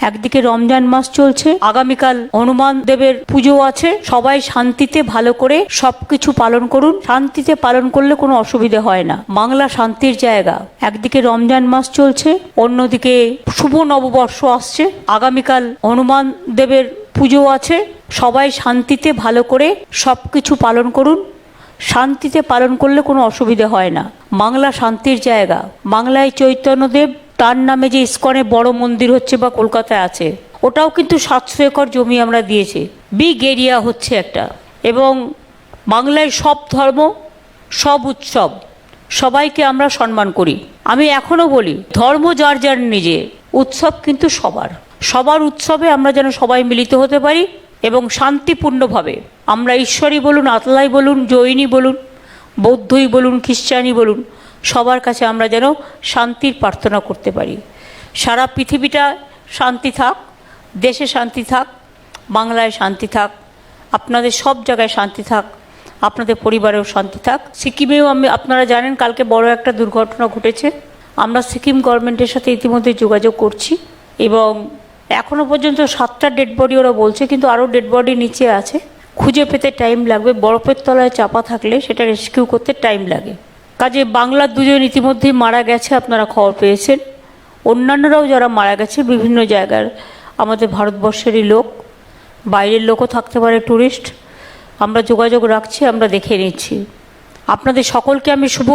একদিকে রমজান মাস চলছে, আগামীকাল হনুমান দেবের পুজো আছে। সবাই শান্তিতে ভালো করে সবকিছু পালন করুন। শান্তিতে পালন করলে কোনো অসুবিধে হয় না। বাংলা শান্তির জায়গা। একদিকে রমজান মাস চলছে, অন্যদিকে শুভ নববর্ষ আসছে। আগামীকাল হনুমান দেবের পুজো আছে। সবাই শান্তিতে ভালো করে সবকিছু পালন করুন। শান্তিতে পালন করলে কোনো অসুবিধে হয় না। বাংলা শান্তির জায়গা। বাংলায় চৈতন্যদেব তার নামে যে ইস্কনে বড় মন্দির হচ্ছে বা কলকাতায় আছে, ওটাও কিন্তু সাতশো একর জমি আমরা দিয়েছি। বিগ এরিয়া হচ্ছে একটা। এবং বাংলায় সব ধর্ম, সব উৎসব, সবাইকে আমরা সম্মান করি। আমি এখনও বলি, ধর্ম যার যার নিজে, উৎসব কিন্তু সবার। সবার উৎসবে আমরা যেন সবাই মিলিত হতে পারি এবং শান্তিপূর্ণভাবে আমরা ঈশ্বরী বলুন আতলাই বলুন জৈনী বলুন, বৌদ্ধই বলুন, খ্রিস্টানই বলুন সবার কাছে আমরা যেন শান্তির প্রার্থনা করতে পারি। সারা পৃথিবীটা শান্তি থাক, দেশে শান্তি থাক, বাংলায় শান্তি থাক, আপনাদের সব জায়গায় শান্তি থাক, আপনাদের পরিবারেও শান্তি থাক। সিকিমেও আমি, আপনারা জানেন কালকে বড় একটা দুর্ঘটনা ঘটেছে। আমরা সিকিম গভর্নমেন্টের সাথে ইতিমধ্যে যোগাযোগ করছি এবং এখনও পর্যন্ত সাতটা ডেড বডি ওরা বলছে, কিন্তু আরও ডেড বডি নিচে আছে। খুঁজে পেতে টাইম লাগবে, বরফের তলায় চাপা থাকলে সেটা রেস্কিউ করতে টাইম লাগে। কাজে বাংলার দুজন ইতিমধ্যেই মারা গেছে, আপনারা খবর পেয়েছেন। অন্যান্যরাও যারা মারা গেছে, বিভিন্ন জায়গার আমাদের ভারতবর্ষেরই লোক। বাইরের লোকও থাকতে পারে ট্যুরিস্ট আমরা যোগাযোগ রাখছি, আমরা দেখে নিচ্ছি। আপনাদের সকলকে আমি শুভ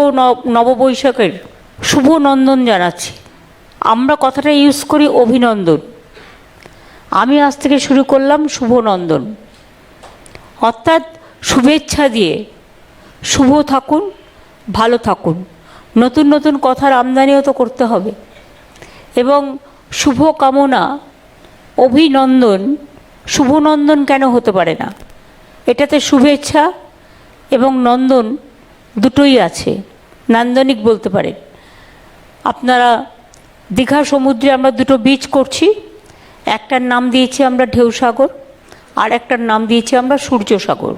নববৈশাখের শুভ নন্দন জানাচ্ছি। আমরা কথাটা ইউজ করি অভিনন্দন। আমি আজ থেকে শুরু করলাম শুভ নন্দন। অর্থাৎ শুভেচ্ছা দিয়ে শুভ থাকুন ভালো থাকুন। নতুন নতুন কথার আমদানিও তো করতে হবে। এবং শুভ কামনা অভিনন্দন, শুভনন্দন কেন হতে পারে না? এটাতে শুভেচ্ছা এবং নন্দন দুটোই আছে। নান্দনিক বলতে পারেন। আপনারা দীঘা সমুদ্রে আমরা দুটো বীচ করছি। একটার নাম দিয়েছি আমরা ঢেউসাগর আর একটার নাম দিয়েছি আমরা সূর্যসাগর।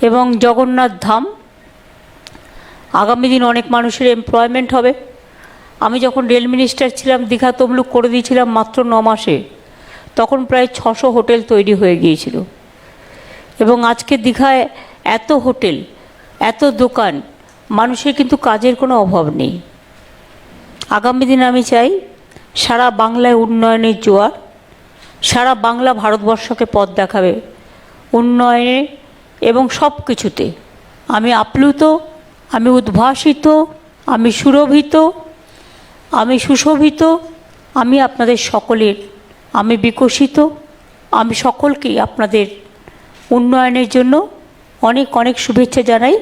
এবং জগন্নাথ ধাম আগামী দিন অনেক মানুষের এমপ্লয়মেন্ট হবে। আমি যখন রেল মিনিস্টার ছিলাম, দীঘা তমলুক করে দিয়েছিলাম মাত্র ন মাসে, তখন প্রায় ছশো হোটেল তৈরি হয়ে গিয়েছিল। এবং আজকে দীঘায় এত হোটেল, এত দোকান, মানুষের কিন্তু কাজের কোনো অভাব নেই। আগামী দিন আমি চাই সারা বাংলায় উন্নয়নের জোয়ার, সারা বাংলা ভারতবর্ষকে পথ দেখাবে উন্নয়নে এবং সব কিছুতে আমি আপ্লুত আমি উদ্ভাসিত, আমি সুরভিত, আমি সুশোভিত, আমি আপনাদের সকলের, আমি বিকশিত, আমি সকলকেই আপনাদের উন্নয়নের জন্য অনেক অনেক শুভেচ্ছা জানাই।